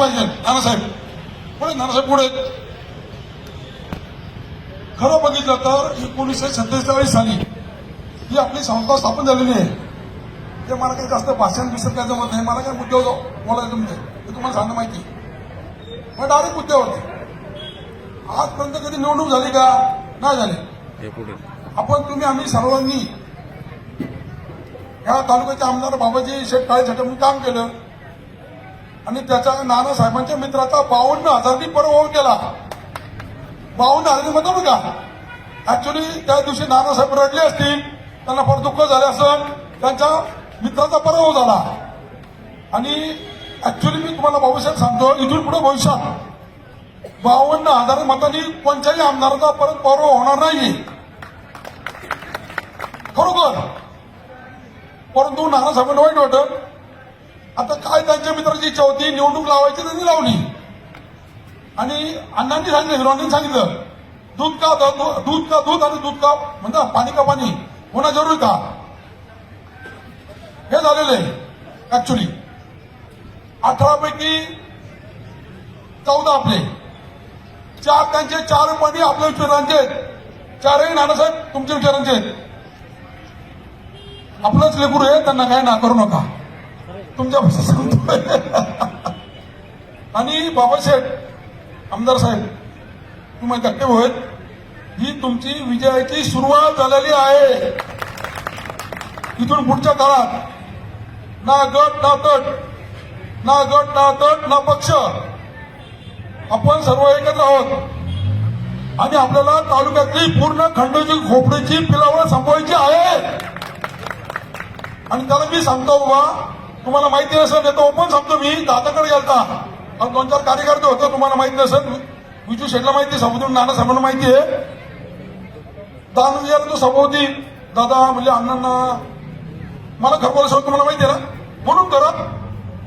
पाहिजे. नानासाहेब पुढे नानासाहेब पुढे खरं बघितलं तर एकोणीसशे सत्तेचाळीस साली ही आपली संस्था स्थापन झालेली आहे. ते मला काही जास्त भाषण बिषण काय जमत नाही. मला काय मुद्द्यावर जाऊ- बोलायचं नाही ते तुम्हाला सांगणं माहिती मग डायरेक्ट मुद्द्यावरती आजपर्यंत कधी निवडणूक झाली का? नाही झाली. हे आपण तुम्ही आम्ही सर्वांनी या तालुक्याचे आमदार बाबाजी शेठ काळेसाठी म्हणून काम केलं. आणि त्याच्या नानासाहेबांच्या मित्राचा बावन्न हजारनी पराभव केला. बावन्न हजारी म्हणतो का ऍक्च्युली त्या दिवशी नानासाहेब रडले असतील त्यांना फार दुःख झाले असं त्यांच्या मित्राचा पराभव झाला. आणि ऍक्च्युली मी तुम्हाला बाबासाहेब सांगतो इथून पुढे भविष्यात बावन्न हजार मतांनी कोणत्याही आमदाराचा परत पराभव होणार नाही. खरोखर. परंतु नानासाहेबांना वाईट वाटत आता काय त्यांच्या मित्राची इच्छा होती? निवडणूक लावायची त्यांनी लावली. आणि अण्णांनी सांगितलं हिरोनी सांगितलं दूध का दूध का दूध आणि दूध का म्हणता पाणी का पाणी? होणं जरुरी का? हे झालेलं आहे ऍक्च्युली अठरा पैकी चौदा आपले. चार त्यांचे चार पाणी आपल्या विचारांचे आहेत. चारही नानासाहेब तुमच्या विचारांचे आहेत. आपलंच लेकरू आहे त्यांना काय ना करू नका. तुमच्या सांगतोय आणि बाबासाहेब आमदार साहेब तुम्ही धक्के होत ही तुमची विजयाची सुरुवात झालेली आहे. इथून पुढच्या काळात ना गट ना तट ना गट ना तट ना पक्ष. आपण सर्व एकत्र आहोत. आणि आपल्याला तालुक्यातली पूर्ण खंडोची खोपडीची पिलावळ संपवायची आहे. आणि त्याला मी सांगतो बाबा तुम्हाला माहिती नसेल नाही तर ओपन सांगतो मी दादाकडे गेलता. आणि दोन चार कार्यकर्ते होते तुम्हाला माहिती नसेल. विजू शेटला माहिती आहे नाना साहेबांना माहिती आहे. दादा गेला तो दादा म्हणजे अण्णांना मला खरं बोलायचं तुम्हाला माहिती आहे ना? म्हणून करा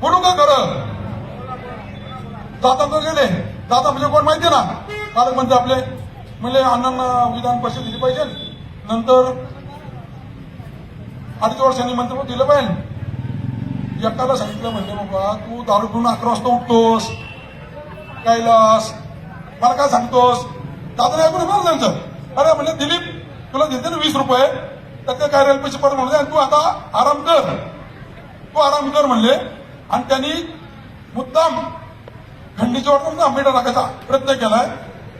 म्हणून का करत दादा तर गेले. दादा म्हणजे कोण माहिती आहे ना? कारण म्हणते आपले. म्हणजे अण्णांना विधान परिषद दिली पाहिजे. नंतर अडीच वर्षांनी मंत्रिपद दिलं पाहिजे. एकाला सांगितलं म्हणजे बाबा तू दारू पिऊन अकरा वाजता उठतोस. कैलास मला काय सांगतोस? दादा ऐकून बरं त्यांचं अरे म्हणजे दिलीप तुला देते ना वीस रुपये. त्याचे काय रेल पैसे परत म्हणले आणि तू आता आराम कर. तू आराम कर म्हणले. आणि त्यांनी मुद्दाम खंडीच्या वाटून आंबेडा टाकायचा प्रयत्न केलाय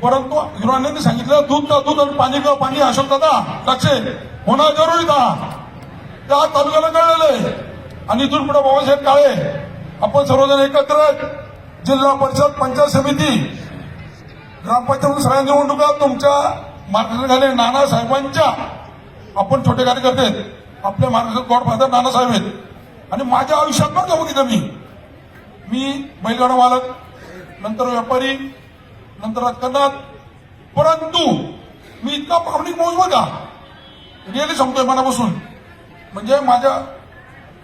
परंतु हिरोने सांगितलं दूध का दूध आणि पाणी का पाणी अशोक दादा लक्ष. होणं जरुरी का त्या तालुक्याला कळलेलं आहे. आणि इथून पुढे बाबासाहेब काळे आपण सर्वजण एकत्र जिल्हा परिषद पंचायत समिती. ग्रामपंचायत सगळ्या निवडणुका तुमच्या मार्गदर्शनाखाली नाना साहेबांच्या. आपण छोटे कार्यकर्ते आहेत. आपल्या मार्गदर्शक गॉडफादर नानासाहेब आहेत. आणि माझ्या आयुष्यात पण जाऊ बघितलं मी. मी बैलगाडा मालक नंतर व्यापारी नंतर राजकारणात परंतु मी इतका प्रामाणिक मोज बघा. रिअली सांगतोय मनापासून. म्हणजे माझ्या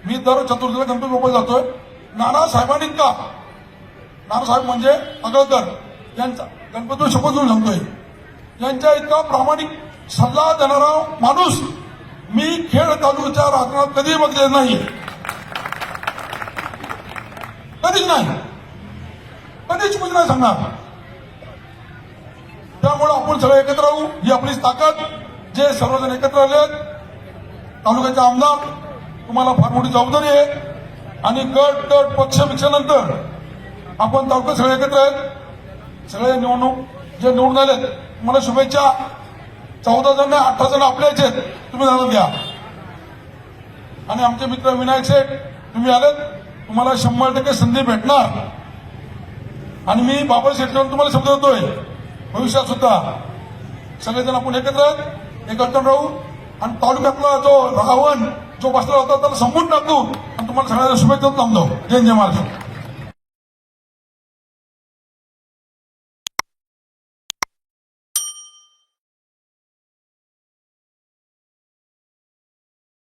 मी दर चतुर्थीला गणपती बाप्पा जातोय. नाना साहेबांनी का? नानासाहेब म्हणजे अगळकर यांचा गणपती शपथ घेऊन सांगतोय. यांच्या इतका प्रामाणिक सल्ला देणारा माणूस मी खेड तालुक्याच्या राजकारणात कधीही बघले नाही कधीच नाही. कधीच कुठे नाही सांगणार. त्यामुळे आपण सगळे एकत्र राहू. ही आपली ताकद. जे सर्वजण एकत्र आले आहेत तालुक्याचे आमदार तुम्हाला फार मोठी जबाबदारी आहे. आणि गट गट पक्ष नंतर आपण तालुका सगळे एकत्र आहेत. सगळे निवडणूक जे निवडून आलेत तुम्हाला शुभेच्छा. चौदा जण नाही अठरा जण आपल्याचे आहेत. तुम्ही जाणून घ्या. आणि आमचे मित्र विनायक शेठ तुम्ही आलेत. तुम्हाला शंभर टक्के संधी भेटणार. आणि मी बाबा शेठकडून तुम्हाला शब्द देतोय. भविष्यात सुद्धा. सगळेजण आपण एकत्र आहेत. एकत्र राहू. आणि तालुक्यातला जो रावण जो बसला होता त्याला संपून टाकतो आणि तुम्हाला सगळ्यांना शुभेच्छा थांबतो जय जय महाराज